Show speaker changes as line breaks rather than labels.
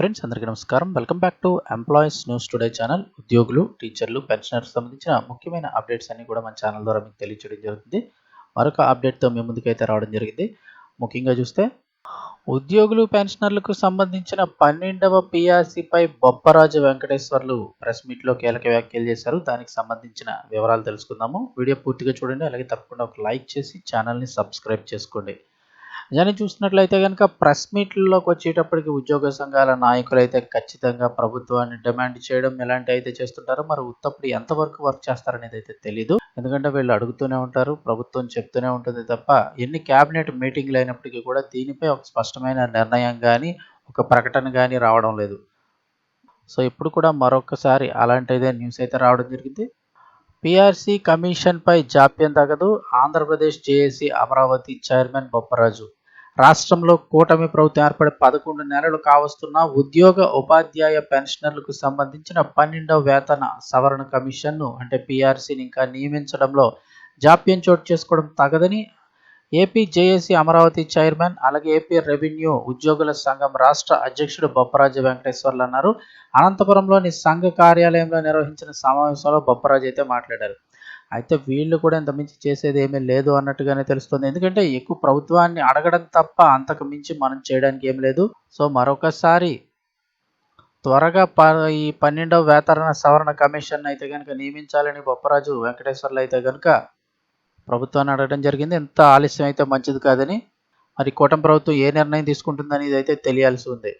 Friends అందరికీ నమస్కారం. Welcome back to employees news today channel ఉద్యోగులు టీచర్లు పెన్షనర్స్ సంబంధించిన ముఖ్యమైన అప్డేట్స్ అన్ని కూడా మన ఛానల్ ద్వారా మీకు తెలియచేయడం జరుగుతుంది. మరొక అప్డేట్తో మీ ముందుకైతే రావడం జరిగింది. ముఖ్యంగా చూస్తే ఉద్యోగులు పెన్షనర్లకు సంబంధించిన పన్నెండవ పిఆర్సీపై బొప్పరాజు వెంకటేశ్వర్లు ప్రెస్ మీట్లో కీలక వ్యాఖ్యలు చేశారు. దానికి సంబంధించిన వివరాలు తెలుసుకుందాము. వీడియో పూర్తిగా చూడండి. అలాగే తప్పకుండా ఒక లైక్ చేసి ఛానల్ని సబ్స్క్రైబ్ చేసుకోండి. నిజాన్ని చూసినట్లయితే కనుక ప్రెస్ మీట్లలోకి వచ్చేటప్పటికి ఉద్యోగ సంఘాల నాయకులు అయితే ఖచ్చితంగా ప్రభుత్వాన్ని డిమాండ్ చేయడం ఎలాంటి అయితే చేస్తుంటారో మరి ఉత్తప్పుడు ఎంతవరకు వర్క్ చేస్తారనేది అయితే తెలీదు. ఎందుకంటే వీళ్ళు అడుగుతూనే ఉంటారు ప్రభుత్వం చెప్తూనే ఉంటుంది తప్ప ఎన్ని క్యాబినెట్ మీటింగ్లు అయినప్పటికీ కూడా దీనిపై ఒక స్పష్టమైన నిర్ణయం కానీ ఒక ప్రకటన కానీ రావడం లేదు. సో ఇప్పుడు కూడా మరొకసారి అలాంటిదే న్యూస్ అయితే రావడం జరిగింది. పిఆర్సీ కమిషన్పై జాప్యం తగదు. Andhra Pradesh JAC Amaravati chairman Bopparaju. రాష్ట్రంలో కూటమి ప్రభుత్వం ఏర్పడి పదకొండు నెలలు కావస్తున్న ఉద్యోగ ఉపాధ్యాయ పెన్షనర్లకు సంబంధించిన పన్నెండవ వేతన సవరణ కమిషన్ను అంటే పీఆర్సీని ఇంకా నియమించడంలో జాప్యం చోటు చేసుకోవడం తగదని ఏపీ జేఏసీ అమరావతి చైర్మన్ అలాగే ఏపీ రెవెన్యూ ఉద్యోగుల సంఘం రాష్ట్ర అధ్యక్షుడు బొప్పరాజు వెంకటేశ్వర్లు అన్నారు. అనంతపురంలోని సంఘ కార్యాలయంలో నిర్వహించిన సమావేశంలో బొప్పరాజు అయితే మాట్లాడారు. అయితే వీళ్ళు కూడా ఇంతమించి చేసేది ఏమీ లేదు అన్నట్టుగానే తెలుస్తుంది. ఎందుకంటే ఎక్కువ ప్రభుత్వాన్ని అడగడం తప్ప అంతకు మించి మనం చేయడానికి ఏం లేదు. సో మరొకసారి త్వరగా ప ఈ పన్నెండవ వేతరణ సవరణ కమిషన్ అయితే కనుక నియమించాలని బొప్పరాజు వెంకటేశ్వర్లు అయితే కనుక ప్రభుత్వాన్ని అడగడం జరిగింది. ఎంత ఆలస్యం అయితే మంచిది కాదని మరి కూటమి ప్రభుత్వం ఏ నిర్ణయం తీసుకుంటుందనేది అయితే తెలియాల్సి ఉంది.